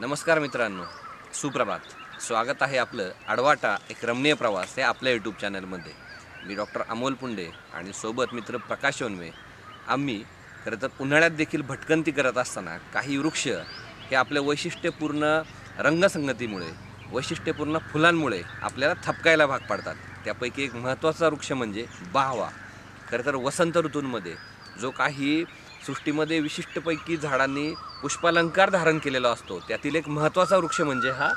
नमस्कार मित्रांनो सुप्रभात. स्वागत आहे आपलं आडवाटा एक रमणीय प्रवास या आपल्या यूट्यूब चॅनलमध्ये मी डॉक्टर अमोल पुंडे आणि सोबत मित्र प्रकाश ओनवे आम्ही खरं तर उन्हाळ्यात देखील भटकंती करत असताना काही वृक्ष हे आपल्या वैशिष्ट्यपूर्ण रंगसंगतीमुळे वैशिष्ट्यपूर्ण फुलांमुळे आपल्याला थपकायला भाग पाडतात. त्यापैकी एक महत्त्वाचा वृक्ष म्हणजे बाहवा. खरं तर वसंत ऋतूंमध्ये जो काही सृष्टीमध्ये विशिष्टपैकी झाडांनी पुष्पालंकार धारण केलेला असतो. त्यातील एक महत्त्वाचा वृक्ष म्हणजे हा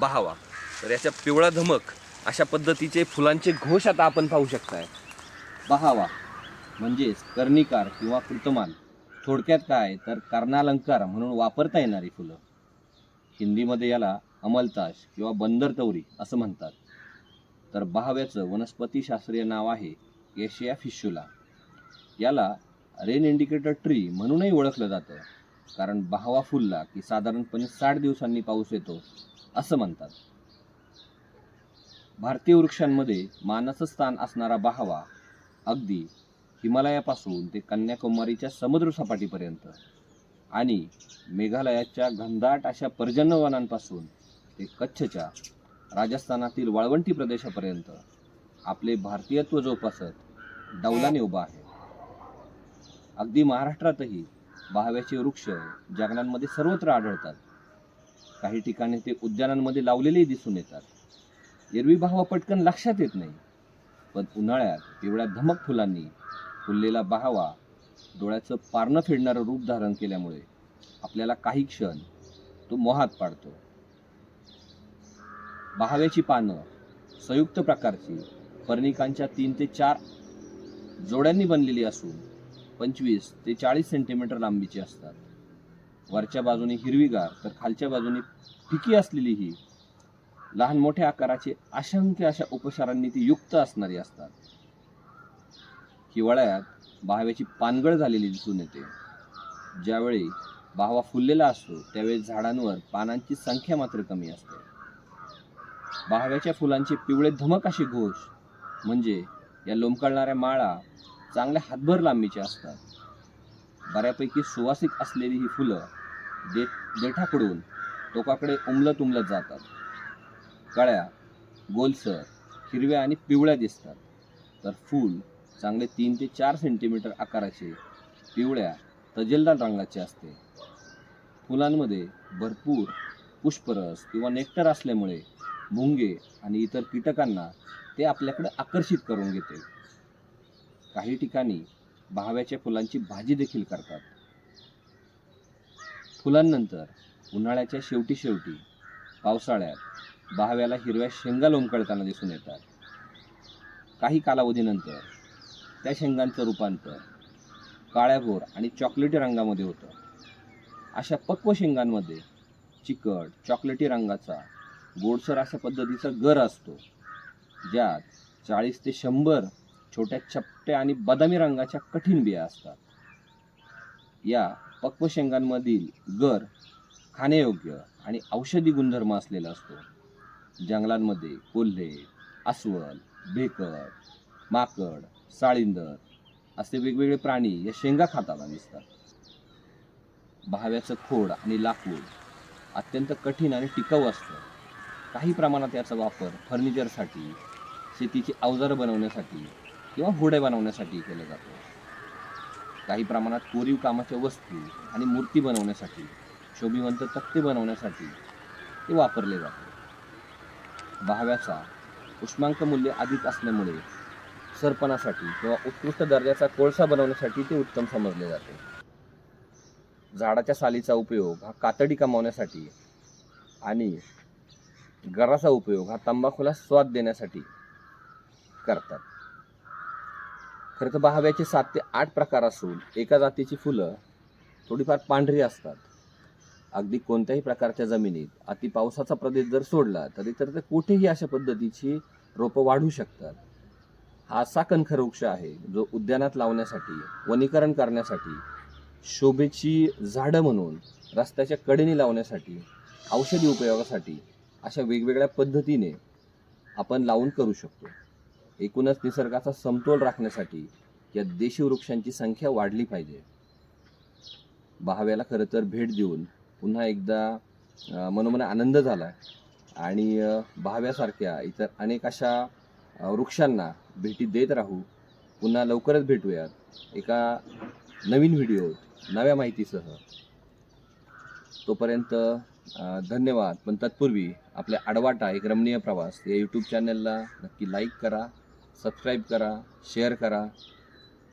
बहावा. तर याच्या पिवळा धमक अशा पद्धतीचे फुलांचे घोष आता आपण पाहू शकताय. बहावा म्हणजेच कर्णिकार किंवा कृतमान. थोडक्यात काय? तर कर्णालंकार म्हणून वापरता येणारी फुलं. हिंदीमध्ये याला अमलताश किंवा बंदरतवरी असं म्हणतात. तर बहाव्याचं वनस्पतीशास्त्रीय नाव आहे एशिया फिशुला. याला रेन इंडिकेटर ट्री म्हणूनही ओळखलं जातं. कारण बहावा फुलला की साधारणपणे साठ दिवसांनी पाऊस येतो असं म्हणतात. भारतीय वृक्षांमध्ये मानाचं स्थान असणारा बहावा अगदी हिमालयापासून ते कन्याकुमारीच्या समुद्रसपाटीपर्यंत आणि मेघालयाच्या घनदाट अशा पर्जन्यवनांपासून ते कच्छच्या राजस्थानातील वाळवंटी प्रदेशापर्यंत आपले भारतीयत्व जोपासत डौलाने उभा आहे. अगदी महाराष्ट्रातही बहाव्याचे वृक्ष जंगलांमध्ये सर्वत्र आढळतात. काही ठिकाणी ते उद्यानांमध्ये लावलेलेही दिसून येतात. एरवी बहावा पटकन लक्षात येत नाही. पण उन्हाळ्यात पिवळ्या धमक फुलांनी फुललेला बहावा डोळ्याचं पारणं फेडणारं रूप धारण केल्यामुळे आपल्याला काही क्षण तो मोहात पाडतो. बहाव्याची पानं संयुक्त प्रकारची पर्णिकांच्या तीन ते चार जोड्यांनी बनलेली असून पंचवीस ते चाळीस सेंटीमीटर लांबीची असतात. वरच्या बाजूने हिरवीगार तर खालच्या बाजूने फिकी असलेली ही लहान मोठ्या आकाराचे असंख्य अशा उपचारांनी ती युक्त असणारी असतात. हिवाळ्यात बहाव्याची पानगळ झालेली दिसून येते. ज्यावेळी बाहवा फुललेला असतो त्यावेळी झाडांवर पानांची संख्या मात्र कमी असते. बहाव्याच्या फुलांचे पिवळे धमक असे घोष म्हणजे या लोंबकळणाऱ्या माळा चांगल्या हातभर लांबीचे असतात. बऱ्यापैकी सुवासिक असलेली ही फुलं दे देठाकडून टोकाकडे उमलत उमलत जातात. कळ्या गोलसर हिरव्या आणि पिवळ्या दिसतात. तर फूल चांगले तीन ते चार सेंटीमीटर आकाराचे पिवळ्या तजेलदार रंगाचे असते. फुलांमध्ये भरपूर पुष्परस किंवा नेक्टर असल्यामुळे मुंगे आणि इतर कीटकांना ते आपल्याकडे आकर्षित करून घेते. काही ठिकाणी बहाव्याच्या फुलांची भाजी देखील करतात. फुलांनंतर उन्हाळ्याच्या शेवटी शेवटी पावसाळ्यात बहाव्याला हिरव्या शेंगा लोंबकळताना दिसून येतात. काही कालावधीनंतर त्या शेंगांचं रूपांतर काळ्याभोर आणि चॉकलेटी रंगामध्ये होतं. अशा पक्व शेंगांमध्ये चिकट चॉकलेटी रंगाचा गोडसर अशा पद्धतीचा गर असतो ज्यात चाळीस ते शंभर छोट्या चपट्या आणि बदामी रंगाच्या कठीण बिया असतात. या पक्व शेंगांमधील गर खाण्यायोग्य आणि औषधी गुणधर्म असलेला असतो. जंगलांमध्ये कोल्हे अस्वल भेकर माकड साळींदर असे वेगवेगळे प्राणी या शेंगा खाताना दिसतात. बहाव्याचं खोड आणि लाकूड अत्यंत कठीण आणि टिकाऊ असतं. काही प्रमाणात याचा वापर फर्निचरसाठी शेतीची अवजारं बनवण्यासाठी किंवा होड्या बनवण्यासाठी केलं जातो. काही प्रमाणात कोरीव कामाच्या वस्तू आणि मूर्ती बनवण्यासाठी शोभिवंत तक्ते बनवण्यासाठी ते वापरले जाते. बहाव्याचा उष्मांक मूल्य अधिक असल्यामुळे सरपणासाठी किंवा उत्कृष्ट दर्जाचा कोळसा बनवण्यासाठी ते उत्तम समजले जाते. झाडाच्या सालीचा उपयोग हा कातडी कमावण्यासाठी आणि गराचा उपयोग हा तंबाखूला स्वाद देण्यासाठी करतात. खरं तर बहाव्याचे सात ते आठ प्रकार असून एका जातीची फुलं थोडीफार पांढरी असतात. अगदी कोणत्याही प्रकारच्या जमिनीत अति पावसाचा प्रदेश जर सोडला तरी तर ते कुठेही अशा पद्धतीची रोपं वाढू शकतात. हा असा कणखर वृक्ष आहे जो उद्यानात लावण्यासाठी वनीकरण करण्यासाठी शोभेची झाडं म्हणून रस्त्याच्या कडेने लावण्यासाठी औषधी उपयोगासाठी अशा वेगवेगळ्या पद्धतीने आपण लावून करू शकतो. एकूणच निसर्गाचा समतोल राखण्यासाठी या देशी वृक्षांची संख्या वाढली पाहिजे. बहाव्याला खरं तर भेट देऊन पुन्हा एकदा मनोमन आनंद झाला आणि बहाव्यासारख्या इतर अनेक अशा वृक्षांना भेटी देत राहू. पुन्हा लवकरच भेटूयात एका नवीन व्हिडिओ नव्या माहितीसह. तोपर्यंत धन्यवाद. पण तत्पूर्वी आपल्या आडवाटा एक रमणीय प्रवास या यूट्यूब चॅनलला नक्की लाईक करा. सबस्क्राईब करा शेअर करा.